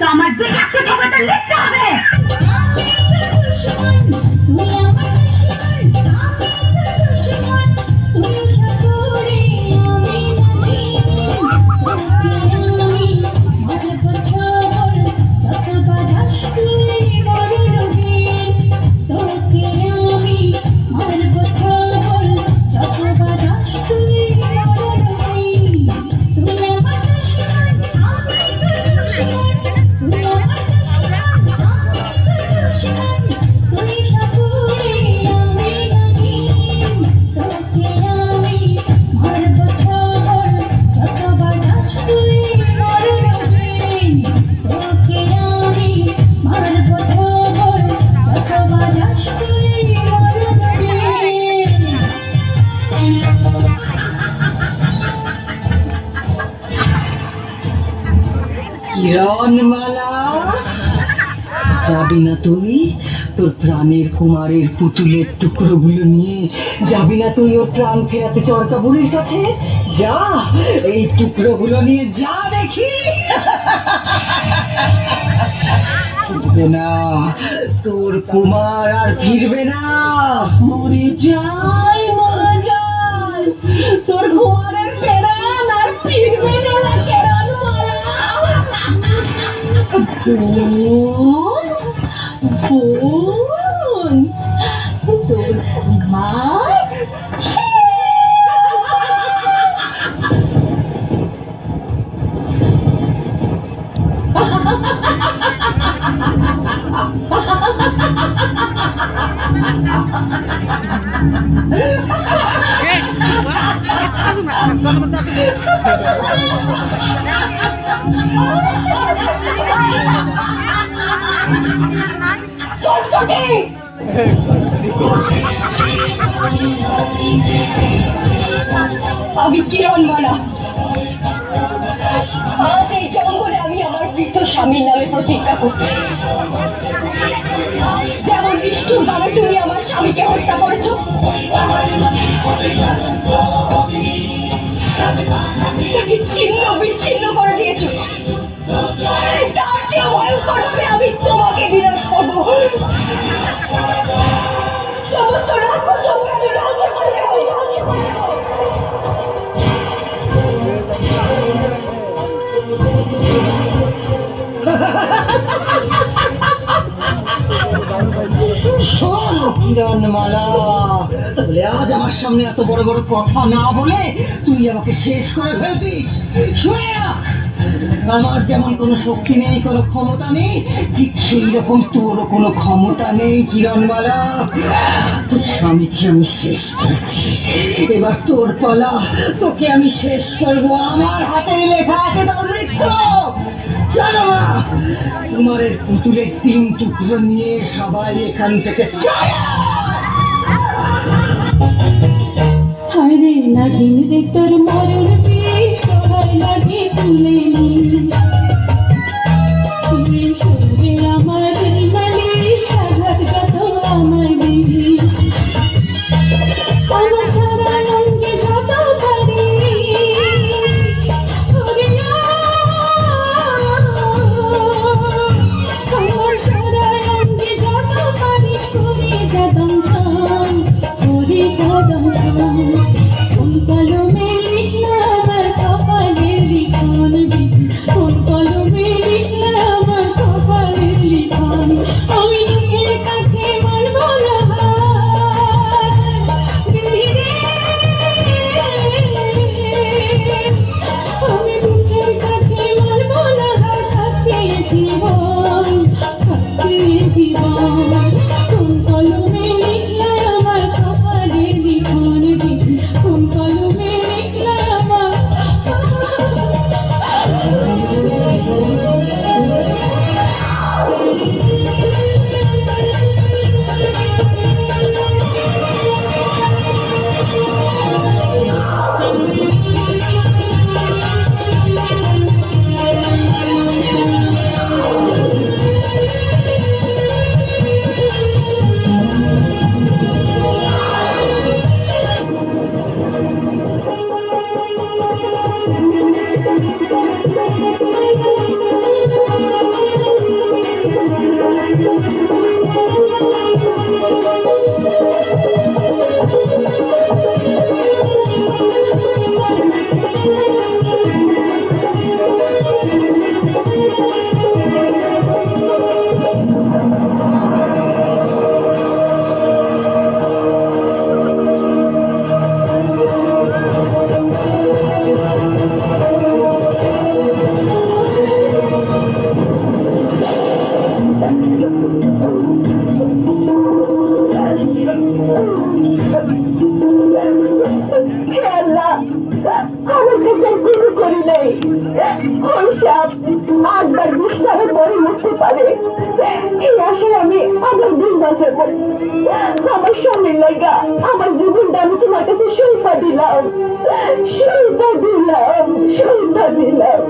নয়তো আমার দুই লাখ টাকা লিখতে হবে। কিরণমালা যাবি না তুই? তোর প্রাণের কুমারের পুতুলের টুকরোগুলো নিয়ে যাবি না তুই ওর প্রাণ ফেরাতে চরকা বুড়ির কাছে? যা, এই টুকরোগুলো নিয়ে যা দেখি! ফিরবে না। তোর কুমার আর ফিরবে না। মরে যাই মরে যাই। তোর ঘুমারের ফেরান আর ফিরবে না না কেরান ফোন ফোন তোর ঘুমার আমি কিরণমালা আজ এই জঙ্গলে আমি আমার বৃদ্ধ স্বামীর নামে প্রতিজ্ঞা করছি। যেমন নিষ্ঠুর ভাবে তুমি আমার স্বামীকে হত্যা করেছ। তাকে ছিন্ন, বিচ্ছিন্ন করে দিয়েছ। তার চেয়ে ভয়ঙ্কর আমি তোমাকে বিনাশ করব। কিরণমালা তাহলে আজ আমার সামনে এত বড় বড় কথা না বলে তুই আমাকে শেষ করে ফেলতিস। আমার যেমন কোনো শক্তি নেই, কোনো ক্ষমতা নেই, ঠিক সেই রকম তোরও কোনো ক্ষমতা নেই, কিরণমালা। তোর স্বামীকে আমি শেষ করেছি। এবার তোর পালা, তোকে আমি শেষ করব। আমার হাতে লেখা আছে তোর মৃত্যু। চলো কুমারের পুতুলের তিন টুকরো নিয়ে সবাই এখান থেকে হায়রে নাগিন রে, তোর মরণ বিষ লাগে তুলে নিস আল্লাহ আমার কাছে গুরু করি নাই অভিশাপ আটবার বিস্তারে উঠতে পারে এই আশায় আমি আমার দিন বাঁচাবো আমার স্বামীর লাগা আমার জীবনটা আমি তোমার কাছে সইতা দিলাম সইতা দিলাম সইতা দিলাম